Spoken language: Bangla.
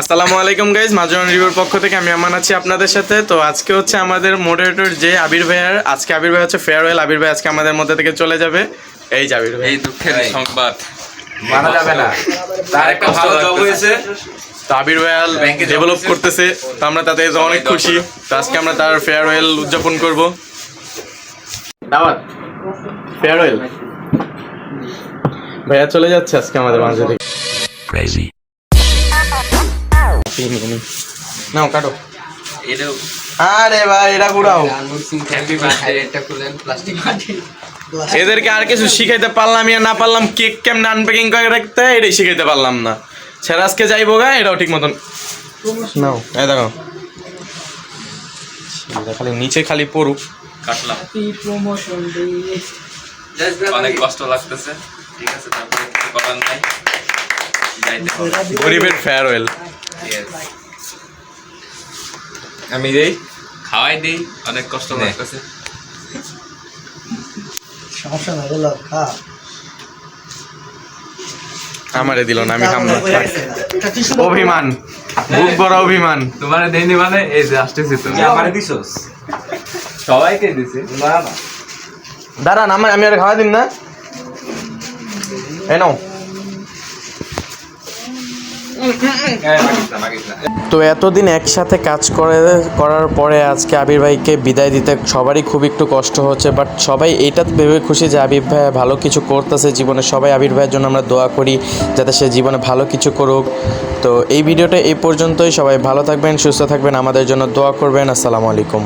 আসসালামু আলাইকুম গাইজ মাজন রিভিউর পক্ষ থেকে আমি আমান আছি আপনাদের সাথে। তো আজকে হচ্ছে আমাদের মোডারেটর যে আবির ভাইয়ার আজকে আবির ভাই হচ্ছে ফেয়ারওয়েল আবির ভাই আজকে আমাদের মধ্যে থেকে চলে যাবে। এই যে আবির ভাই। এই দুঃখের সংবাদ। মানা যাবে না। তার একটা ভালো জব হয়েছে। তো আবির ভাইয়াল ব্যাংকে ডেভেলপ করতেছে তো আমরা তাতে অনেক খুশি। তো আজকে আমরা তার ফেয়ারওয়েল উদযাপন করব। দাওয়াত। ফেয়ারওয়েল ভাইয়া চলে যাচ্ছে আজকে আমাদের মাঝে থেকে। Crazy. নাও কাটো। এটাও। আরে ভাই এটা ঘুরাও এদেরকে আর কিছু শিখাইতে পারলাম ইয়া না পারলাম কেক কেমন আনপ্যাকিং করে রাখতে এটাই শিখাইতে পারলাম না। স্যার আজকে যাইবো গা এটাও ঠিক মতন। নাও এই দেখো। খালি নিচে খালি পড়ুক। কাটলাম। অনেক কষ্ট লাগতেছে। ঠিক আছে তারপরে কিছু করার নাই। গরিবের ফেয়ারওয়েল আমি দেই? খাওয়াই দেই অনেক কষ্ট। লাগতেছে। সমস্যা খা। আমারে দিল না আমি খাম না অভিমান বুক বড় অভিমান। তোমার দেয়নি মানে এই যে আসতেছি তুমি আমারে দিছস? সবাইকে দিছে। না না। দাঁড়ান আমার আমি আর খাওয়া দিন না? এই নাও হ্যাঁ মাগিস না মাগিস না তো এতদিন একসাথে কাজ করে, করার পরে আজকে আবির ভাইকে বিদায় দিতে সবারই খুব একটু কষ্ট হচ্ছে বাট সবাই এটা ভেবে খুশি যে আবির ভাই ভালো কিছু করতেছে জীবনে। সবাই আবির ভাইয়ের জন্য আমরা দোয়া করি যাতে সে জীবনে ভালো কিছু করুক। তো এই ভিডিওটা এই পর্যন্তই। সবাই ভালো থাকবেন, সুস্থ থাকবেন, আমাদের জন্য দোয়া করবেন। আসসালামু আলাইকুম।